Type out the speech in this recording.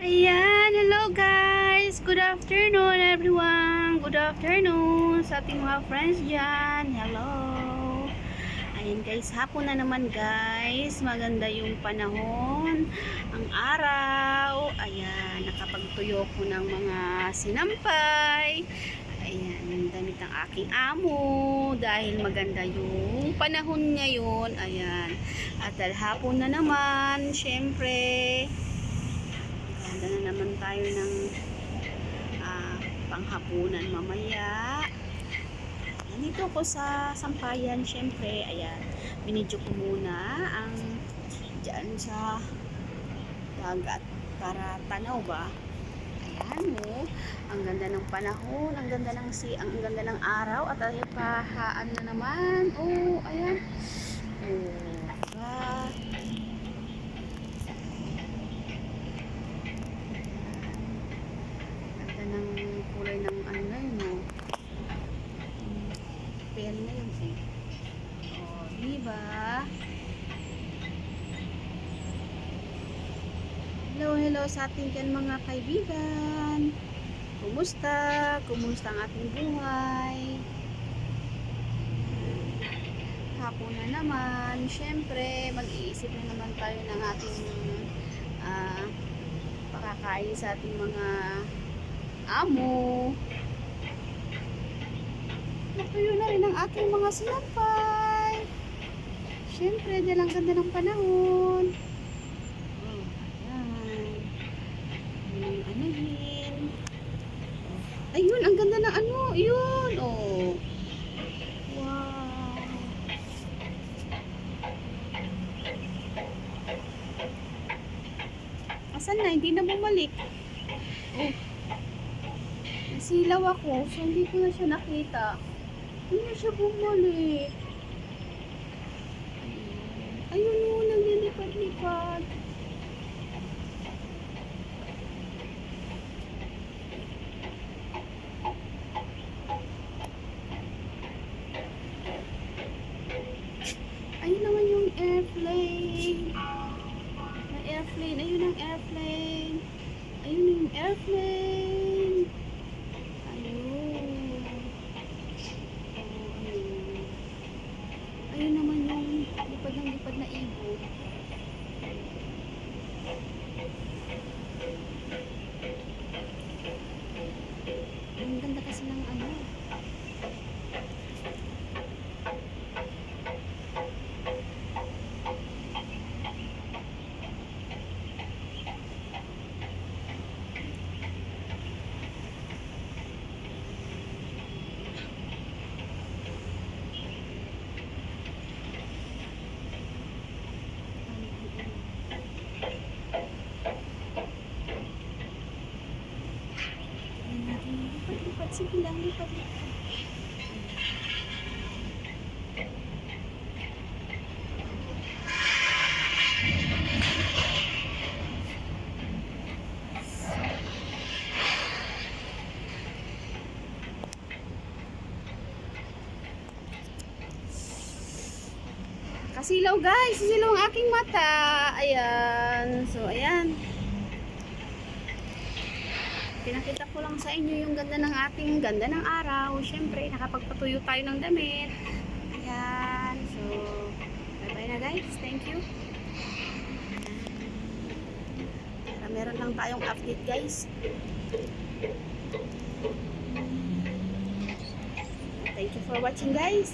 Ayan, hello guys! Good afternoon everyone! Good afternoon sa ating mga friends dyan. Hello! Ayan guys, hapon na naman guys. Maganda yung panahon. Ang araw. Ayan, nakapagtuyo ko ng mga sinampay. Ayan, damit ng aking amo. Dahil maganda yung panahon ngayon. Ayan. At hapon na naman, syempre, Ganda na naman tayo ng ah, panghapunan mamaya. Nandito ko sa Sampayan, syempre, ayan, binidyo ko muna ang dyan sa dagat para tanaw ba. Ayan mo, ang ganda ng panahon, ang ganda ng si, ang ganda ng araw at ay pahaan na naman. Oh, ayan. Oh, diba? Ganda ng kulay ng ano na yun, no? Mm, Pale na yun, eh. O, diba? Hello, hello sa ating dyan mga kaibigan. Kumusta? Kumusta ang ating buhay? Hapon na naman. Siyempre, mag-iisip na naman tayo ng ating ah, pakakain sa ating mga amo. Natuyo na rin ang aking mga sinampay. Siyempre, dahil ang ganda ng panahon. Oh, ayan. Yung. Oh. Ayun, ang ganda ng ano. Yun, oh. Wow. Asan na? Hindi na bumalik. Oh. Nasilaw ako, so hindi ko na siya nakita. Hindi na siya bumalik. Ayun o, naglilipad-lipad. Ayun naman yung airplane. May airplane. Ayun ang airplane. Ayun yung airplane. Ayun. Oh, ayun. Ayun naman yung lipad ng lipad na ibon. Ang ganda kasi ng ano. Ayun natin. Lipad-lipad. Sige lang, lipad-lipad. Kasilaw guys, kasilaw ang aking mata. Ayan. So, ayan. Pinakita ko lang sa inyo yung ganda ng ating ganda ng araw. Siyempre, nakapagpatuyo tayo ng damit. Ayan. So, bye-bye na guys. Thank you. Para meron lang tayong update guys. Thank you for watching guys.